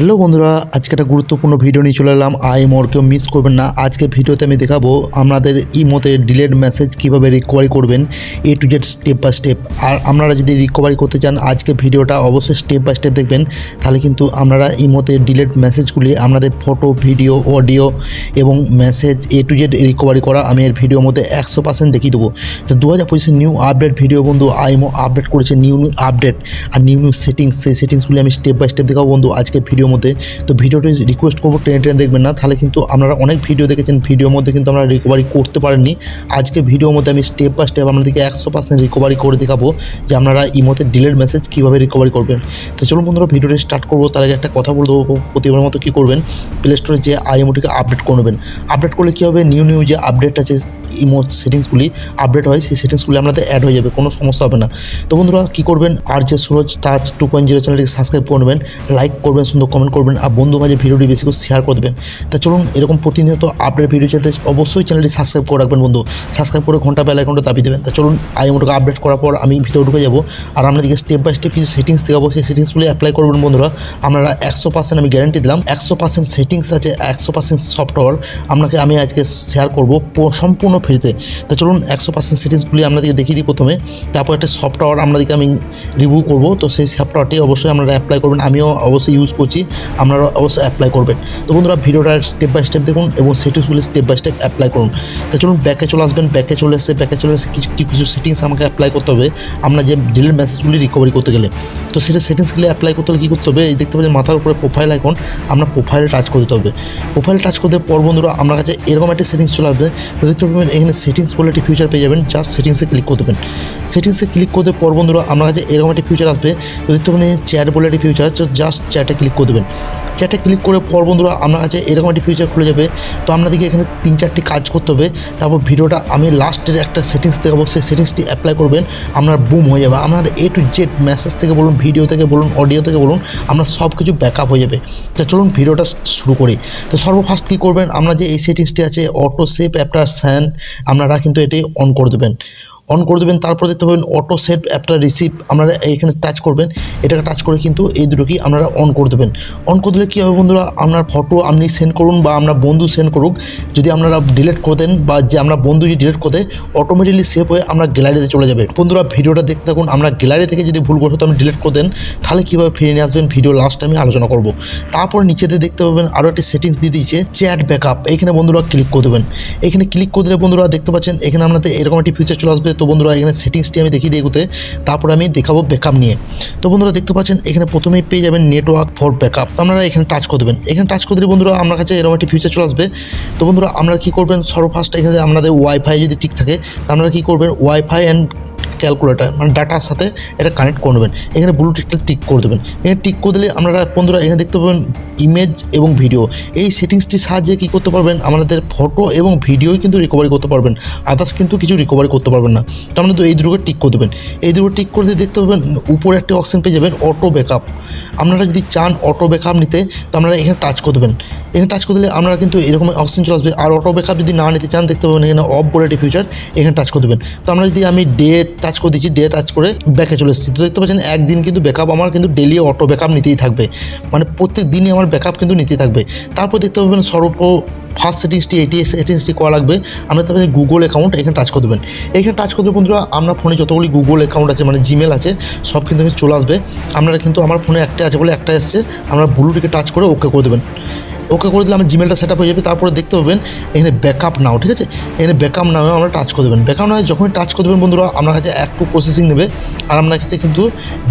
Hello বন্ধুরা, আজকে একটা গুরুত্বপূর্ণ ভিডিও নিয়ে চলে এলাম। আই মোর কেউ মিস করবেন না। আজকে ভিডিওতে আমি দেখাবো আপনাদের ইমোতে ডিলেট মেসেজ কীভাবে রিকভারি করবেন A to Z step by step আর আপনারা যদি রিকভারি করতে চান আজকে ভিডিওটা অবশ্যই স্টেপ বাই স্টেপ দেখবেন। তাহলে কিন্তু আপনারা ইমোতে ডিলেট মেসেজগুলি আপনাদের ফটো ভিডিও অডিও এবং message A to Z recovery করা আমি এর ভিডিওর মধ্যে একশো পার্সেন্ট দেখিয়ে দেবো। তো দু হাজার পঁচিশে নিউ আপডেট ভিডিও বন্ধু, আই আইমো আপডেট করেছে নিউ নিউ আপডেট আর নিউ নিউ সেটিংস সেই সেটিংসগুলি আমি স্টেপ বাই স্টেপ দেখাবো বন্ধু আজকে ভিডিওর মধ্যে। তো ভিডিওটি রিকোয়েস্ট করব ট্রেন ট্রেন দেখবেন না। তাহলে কিন্তু আপনারা অনেক ভিডিও দেখেছেন। ভিডিওর মধ্যে কিন্তু আমরা রিকভারি করতে পারেননি আজকে ভিডিওর মধ্যে আমি স্টেপ বাই স্টেপ আপনাদেরকে একশো পার্সেন্ট রিকভারি করে দেখাবো যে আপনারা ইমোতে ডিলেট মেসেজ কীভাবে রিকভারি করবেন। তো চলুন বন্ধুরা, ভিডিওটি স্টার্ট করব। তার আগে একটা কথা বলে দেবো প্রতিবার মতো কী করবেন? প্লে স্টোরে যে আইএমওটিকে আপডেট করে নেবেন। আপডেট করলে কী হবে? নিউ নিউ যে আপডেট আছে ইমো সেটিংসগুলি আপডেট হয়, সেই সেটিংসগুলি আপনাদের অ্যাড হয়ে যাবে। কোনো সমস্যা হবে না। তো বন্ধুরা, কী করবেন? আর যে Suraj touch two point zero চ্যানেলটিকে সাবস্ক্রাইব করবেন লাইক করবেন সুন্দর কমেন্ট করবেন আর বন্ধু মাঝে ভিডিওটি বেশি করে শেয়ার করে দেবেন। তা চলুন, এরকম প্রতিনিয়ত আপডেট ভিডিও যেতে অবশ্যই চ্যানেলটি সাবস্ক্রাইব করে রাখবেন বন্ধু। সাবস্ক্রাইব করে ঘণ্টা বেলা অ্যাকাউন্টে দাবি দেবেন। তা চলুন আইএমওটাকে আপডেট করার পর আমি ভিতরে ঢুকে যাব। আর আপনাদেরকে স্টেপ বাই স্টেপ কিছু সেটিংস দেখাবো সেই সেটিংসগুলি অ্যাপ্লাই করবেন বন্ধুরা। আপনারা একশো পার্সেন্ট আমি গ্যারান্টি দিলাম। একশো পার্সেন্ট সেটিংস আছে, একশো পার্সেন্ট সফটওয়্যার আপনাকে আমি আজকে শেয়ার করব সম্পূর্ণ ফ্রিতে তা। চলুন, একশো পার্সেন্ট সেটিংসগুলি আপনাদেরকে দেখিয়ে দিই প্রথমে। তারপর একটা সফটওয়্যার আপনাদেরকে আমি রিভিউ করব। তো সেই সফটওয়্যারটি অবশ্যই আপনারা অ্যাপ্লাই করবেন। আমিও অবশ্যই ইউজ করছি। আপনারা অবশ্যই অ্যাপ্লাই করবেন। তো বন্ধুরা, ভিডিওটা স্টেপ বাই স্টেপ দেখুন এবং সেটিংসগুলি স্টেপ বাই স্টেপ অ্যাপ্লাই করুন। তো চলুন ব্যাকে চলে আসবেন ব্যাকে চলে এসে ব্যাকে চলে এসে কিছু কিছু কিছু সেটিংস আমাকে অ্যাপ্লাই করতে হবে। আপনার যে ডিলেট মেসেজগুলি রিকভারি করতে গেলে, তো সেটা সেটিংসগুলি অ্যাপ্লাই করতে হলে কী করতে হবে? এই দেখতে পাচ্ছেন, মাথার উপরে প্রোফাইল আইকন আপনার প্রোফাইলে টাচ করে দিতে হবে। প্রোফাইল টাচ করতে পর বন্ধুরা আপনার কাছে এরকম একটা সেটিংস চলে আসবে। তো দেখতে পাবেন এখানে সেটিংস বলে একটি ফিউচার পেয়ে যাবেন জাস্ট সেটিংসে ক্লিক করে দেবেন। সেটিংসে ক্লিক করতে পর বন্ধুরা আপনার কাছে এরকম একটি ফিউচার আসবে। তো দেখতে পাবেন চ্যাট বলে একটি ফিউচার জাস্ট চ্যাটে ক্লিক করে দেবেন। চ্যাটে ক্লিক করে পর বন্ধুরা আপনার কাছে এরকম একটি ফিউচার খুলে যাবে। তো আপনাদেরকে এখানে তিন চারটি কাজ করতে হবে। তারপর ভিডিওটা আমি লাস্টের একটা সেটিংস দেখাবো সেই সেটিংসটি অ্যাপ্লাই করবেন, আপনার বুম হয়ে যাবে। আপনার এ টু জেড মেসেজ থেকে বলুন ভিডিও থেকে বলুন অডিও থেকে বলুন, আপনার সব কিছু ব্যাকআপ হয়ে যাবে। তো চলুন ভিডিওটা শুরু করি। তো সর্বফার্স্ট কী করবেন? আপনার যে এই সেটিংসটি আছে অটো সেভ অ্যাপটা স্যান আপনারা কিন্তু এটি অন করে দেবেন। অন করে দেবেন, তারপর দেখতে পাবেন অটো সেভ অ্যাপটা রিসিভ আপনারা এইখানে টাচ করবেন, এটাকে টাচ করে কিন্তু এই দুটোকেই আপনারা অন করে দেবেন। অন করে দিলে কী হবে বন্ধুরা, আপনার ফটো আপনি সেন্ড করুন বা আপনার বন্ধু সেন্ড করুক, যদি আপনারা ডিলিট করে দেন বা যে আমরা বন্ধু যদি ডিলিট করে দেয় অটোমেটিকলি সেভ হয়ে আমরা গ্যালারিতে চলে যাবে। বন্ধুরা, ভিডিওটা দেখতে থাকুন আমরা গ্যালারি থেকে যদি ভুল ভুলবশত আপনি ডিলিট করে দেন, তাহলে কীভাবে ফিরে নিয়ে আসবেন ভিডিও লাস্ট আমি আলোচনা করব। তারপর নিচেতে দেখতে পাবেন আরও একটি সেটিংস দিয়ে দিয়েছে চ্যাট ব্যাকআপ এইখানে বন্ধুরা ক্লিক করে দেবেন। এখানে ক্লিক করে দিলে বন্ধুরা দেখতে পাচ্ছেন, এখানে আপনাদের এরকম একটি ফিচার চলে আসবে তো বন্ধুরা, এখানে সেটিংসটি আমি দেখিয়ে দিয়ে এগুতে। তারপর আমি দেখাবো ব্যাকআপ নিয়ে। তো বন্ধুরা, দেখতে পাচ্ছেন, এখানে প্রথমেই পেয়ে যাবেন নেটওয়ার্ক ফর ব্যাকআপ আপনারা এখানে টাচ করে দেবেন। এখানে টাচ করে দিলে বন্ধুরা আপনার কাছে এরকম একটি ফিচার চলে আসবে। তো বন্ধুরা, আপনারা কী করবেন? সর্বফার্স্ট এখানে আপনাদের ওয়াইফাই যদি ঠিক থাকে আপনারা কী করবেন? ওয়াইফাই অ্যান্ড ক্যালকুলেটার মানে ডাটার সাথে এটা কানেক্ট করে নেবেন। এখানে ব্লুটুথটা টিক করে দেবেন। এখানে টিক করে দিলে আপনারা বন্ধুরা, এখানে দেখতে পাবেন ইমেজ এবং ভিডিও এই সেটিংসটির সাহায্যে কী করতে পারবেন? আমাদের ফটো এবং ভিডিওই কিন্তু রিকভারি করতে পারবেন। আদার্স কিন্তু কিছু রিকভারি করতে পারবেন না। তো আপনারা তো এই দুটোকে টিক করে দেবেন। এই দুটো টিক করে দিয়ে দেখতে পাবেন, উপরে একটি অপশন পেয়ে যাবেন অটো ব্যাকআপ আপনারা যদি চান অটো ব্যাকআপ নিতে, তো আপনারা এখানে টাচ করে দেবেন। এখানে টাচ করে দিলে আপনারা কিন্তু এরকম অপশন চলে আসবে। আর অটো ব্যাকআপ যদি না নিতে চান, দেখতে পাবেন এখানে অফ বলে একটি ফিউচার এখানে টাচ করে দেবেন। তো আমরা যদি আমি ডে টাচ করে দিচ্ছি ডে টাচ করে ব্যাকে চলে এসেছি। তো দেখতে পাচ্ছেন, একদিন কিন্তু ব্যাকআপ আমার কিন্তু ডেলি অটো ব্যাকআপ নিতেই থাকবে। মানে প্রত্যেক দিনই আমার ব্যাকআপ কিন্তু নিতেই থাকবে। তারপর দেখতে পাবেন সর্ব ফার্স্ট সেটিংসটি এটি সেটিংসটি করা লাগবে। আমরা তারপরে গুগল অ্যাকাউন্ট এখানে টাচ করে দেবেন। এখানে টাচ করে দেবেন বন্ধুরা আপনার ফোনে যতগুলি গুগল অ্যাকাউন্ট আছে মানে জিমেল আছে, সব কিন্তু চলে আসবে। আপনারা কিন্তু আমার ফোনে একটা আছে বলে একটা এসছে। আমরা ব্লুটিকে টাচ করে ওকে করে দেবেন। ওকে করে দিলে আমার জিমেলটা সেট আপ হয়ে যাবে, তারপরে দেখতে পাবেন এখানে ব্যাকআপ নাও ঠিক আছে? এখানে ব্যাকআপ নাও আমরা টাচ করে দেবেন। ব্যাকআপ নাও যখনই টাচ করে দেবেন বন্ধুরা, আপনার কাছে একটু প্রসেসিং নেবে আর আপনার কাছে কিন্তু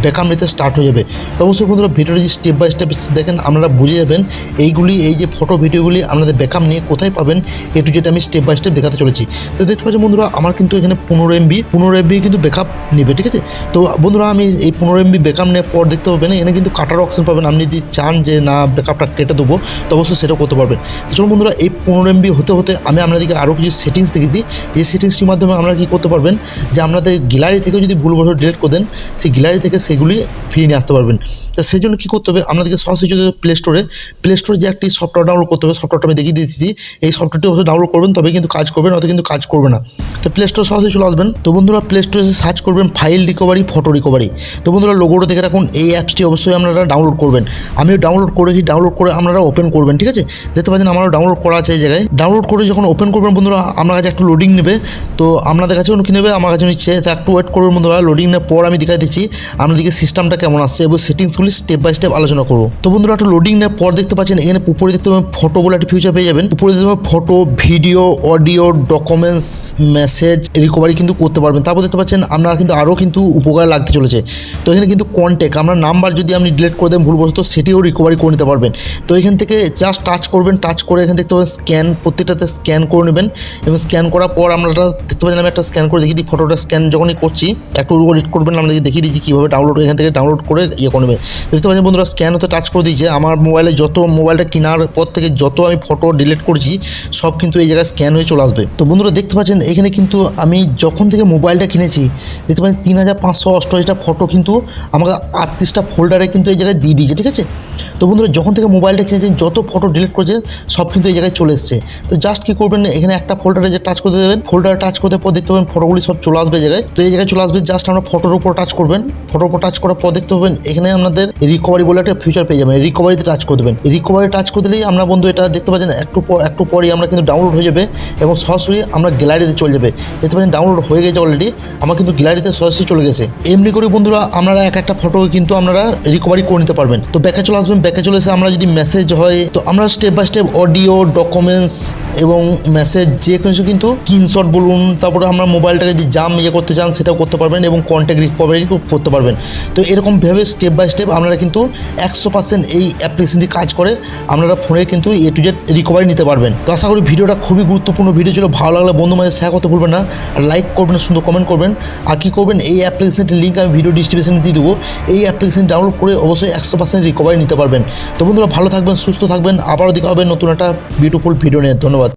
ব্যাকআপ নিতে স্টার্ট হয়ে যাবে। তো অবশ্যই বন্ধুরা, ভিডিওটা যদি স্টেপ বাই স্টেপ দেখেন, আপনারা বুঝে যাবেন এইগুলি, এই যে ফটো ভিডিওগুলি আপনাদের ব্যাকআপ নিয়ে কোথায় পাবেন, এ টু যেটা আমি স্টেপ বাই স্টেপ দেখাতে চলেছি। তো দেখতে পাচ্ছেন বন্ধুরা, আমার কিন্তু এখানে পনেরো এমবি পনেরো এমবি কিন্তু ব্যাকআপ নেবে, ঠিক আছে? তো বন্ধুরা, আমি এই পনেরো এমবি ব্যাকআপ নেওয়ার পর দেখতে পাবেন, এখানে কিন্তু কাটার অপশন পাবেন। আপনি যদি চান যে না ব্যাকআপটা কেটে দেবো, তো অবশ্যই সেটাও করতে পারবেন। তো চলুন বন্ধুরা, এই পনেরো এমবি হতে হতে আমি আপনাদেরকে আরও কিছু সেটিংস দেখে দিই। এই সেটিংসটির মাধ্যমে আপনারা কী করতে পারবেন যে আপনাদের গ্যালারি থেকে যদি ভুলবশত ডিলিট করে দেন, সেই গ্যালারি থেকে সেগুলি ফিরিয়ে নিয়ে আসতে পারবেন। তা সেই জন্য কী করতে হবে, আপনাদেরকে সরাসরি যদি প্লে স্টোরে প্লে স্টোরে যে একটি সফটওয়্যার ডাউনলোড করতে হবে সফটওয়্যারটা আমি দেখিয়ে দিয়েছি এই সফটওয়্যারটি অবশ্যই ডাউনলোড করবেন তবে কিন্তু কাজ করবেন অত কিন্তু কাজ করবে না। তো প্লে স্টোর সরাসরি চলে আসবেন। তো বন্ধুরা প্লে স্টোরে সার্চ করবেন ফাইল রিকভারি ফটো রিকভারি তো বন্ধুরা লোগোটা দেখে রাখুন। এই অ্যাপসটি অবশ্যই আপনারা ডাউনলোড করবেন। আমিও ডাউনলোড করেছি ডাউনলোড করে আপনারা ওপেন করবেন, ঠিক আছে? দেখতে পাচ্ছেন আমারও ডাউনলোড করা আছে এই জায়গায়। ডাউনলোড করে যখন ওপেন করবেন বন্ধুরা, আপনার কাছে একটু লোডিং নেবে। তো আপনাদের কাছেও কি নেবে? আমার কাছে নিচ্ছে। তো একটু ওয়েট করবেন বন্ধুরা লোডিং নেওয়ার পর আমি দেখাই দিচ্ছি। আপনাদেরকে সিস্টেমটা কেমন আসছে এবং সেটিংসগুলি স্টেপ বাই স্টেপ আলোচনা করব। তো বন্ধুরা, একটু লোডিং নেওয়ার পর দেখতে পাচ্ছেন, এখানে উপরে দেখতে পাবেন ফটো বলে একটা ফিউচার পেয়ে যাবেন। উপরে দেখতে পাবেন photo video audio documents message recovery কিন্তু করতে পারবেন। তারপর দেখতে পাচ্ছেন আপনারা কিন্তু আরও কিন্তু উপকার লাগতে চলেছে। তো এখানে কিন্তু কন্ট্যাক্ট আপনার নাম্বার যদি আপনি ডিলিট করে দেন ভুলবশত সেটিও রিকভারি করে নিতে পারবেন। তো এখান থেকে জাস্ট টাচ করবেন টাচ করে এখানে দেখতে পাবেন স্ক্যান প্রত্যেকটাতে স্ক্যান করে নেবেন। এবং স্ক্যান করার পর আমরা দেখতে পাচ্ছেন আমি একটা স্ক্যান করে দেখিয়ে দিই ফটোটা স্ক্যান যখনই করছি, একটু এডিট করবেন আপনাদেরকে দেখিয়ে দিচ্ছি কীভাবে ডাউনলোড এখান থেকে ডাউনলোড করে ইয়ে করে নেবেন দেখতে পাচ্ছেন বন্ধুরা স্ক্যান হতে টাচ করে দিয়েছে আমার মোবাইলে যত মোবাইলটা কেনার পর থেকে যত আমি ফটো ডিলিট করছি, সব কিন্তু এই জায়গায় স্ক্যান হয়ে চলে আসবে। তো বন্ধুরা দেখতে পাচ্ছেন এখানে কিন্তু আমি যখন থেকে মোবাইলটা কিনেছি, দেখতে পাচ্ছেন তিন হাজার পাঁচশো অষ্টআশিটা ফটো কিন্তু আমাকে আটত্রিশটা ফোল্ডারে কিন্তু এই জায়গায় দিয়ে দিয়েছে, ঠিক আছে? তো বন্ধুরা, যখন থেকে মোবাইলটা কিনেছেন যত ফটো ডিলিট করেছেন সব কিন্তু এই জায়গায় চলে এসছে। তো জাস্ট কী করবেন, এখানে একটা ফোল্ডারে যে টাচ করতে দেবেন ফোল্ডারে টাচ করতে পর দেখতে পাবেন ফটোগুলি সব চলে আসবে জায়গায়। তো এই জায়গায় চলে আসবে জাস্ট আমরা ফটোর উপর টাচ করবেন। ফটোর উপর টাচ করার পর দেখতে পাবেন, এখানে আপনাদের রিকভারি বলে একটা ফিচার পেয়ে যাবেন রিকভারিতে টাচ করে দেবেন। রিকভারি টাচ করে দিলেই আমরা বন্ধু এটা দেখতে পাচ্ছেন, একটু পর, একটু পরই আমরা কিন্তু ডাউনলোড হয়ে যাবে এবং সরাসরি আমরা গ্যালারিতে চলে যাবে। দেখতে পাচ্ছেন ডাউনলোড হয়ে গেছে অলরেডি আমার কিন্তু গ্যালারিতে সরাসরি চলে গেছে। এমনি করে বন্ধুরা, আপনারা এক একটা ফটো কিন্তু আপনারা রিকভারি করে নিতে পারবেন। তো ব্যাকে চলে আসবেন, ব্যাকে চলে এসে আমরা যদি মেসেজ হয়, তো আমরা step by step audio documents এবং মেসেজ যে কিছু কিন্তু স্ক্রিনশট বলুন, তারপরে আমরা মোবাইলটাকে যদি জাম ইয়ে করতে চান, সেটাও করতে পারবেন এবং কন্ট্যাক্ট রিকভারি করতে পারবেন। তো এরকম ভেবে স্টেপ বাই স্টেপ আপনারা কিন্তু একশো পার্সেন্ট এই অ্যাপ্লিকেশনটি কাজ করে আপনারা ফোনে কিন্তু এ টু জেড রিকভারি নিতে পারবেন। তো আশা করি ভিডিওটা খুবই গুরুত্বপূর্ণ। ভিডিও ছিল ভালো লাগলে বন্ধু মাঝে শেয়ার করতে ভুলবেন না লাইক করবেন, সুন্দর কমেন্ট করবেন। আর কী করবেন? এই অ্যাপ্লিকেশনটির লিঙ্ক আমি ভিডিও ডিসক্রিপশনে দিয়ে দেবো। এই অ্যাপ্লিকেশান ডাউনলোড করে অবশ্যই একশো পার্সেন্ট রিকভারি নিতে পারবেন। তো বন্ধুরা, ভালো থাকবেন, সুস্থ থাকবেন। আবারও দেখা হবে নতুন একটা বিউটিফুল ভিডিও নিয়ে। ধন্যবাদ।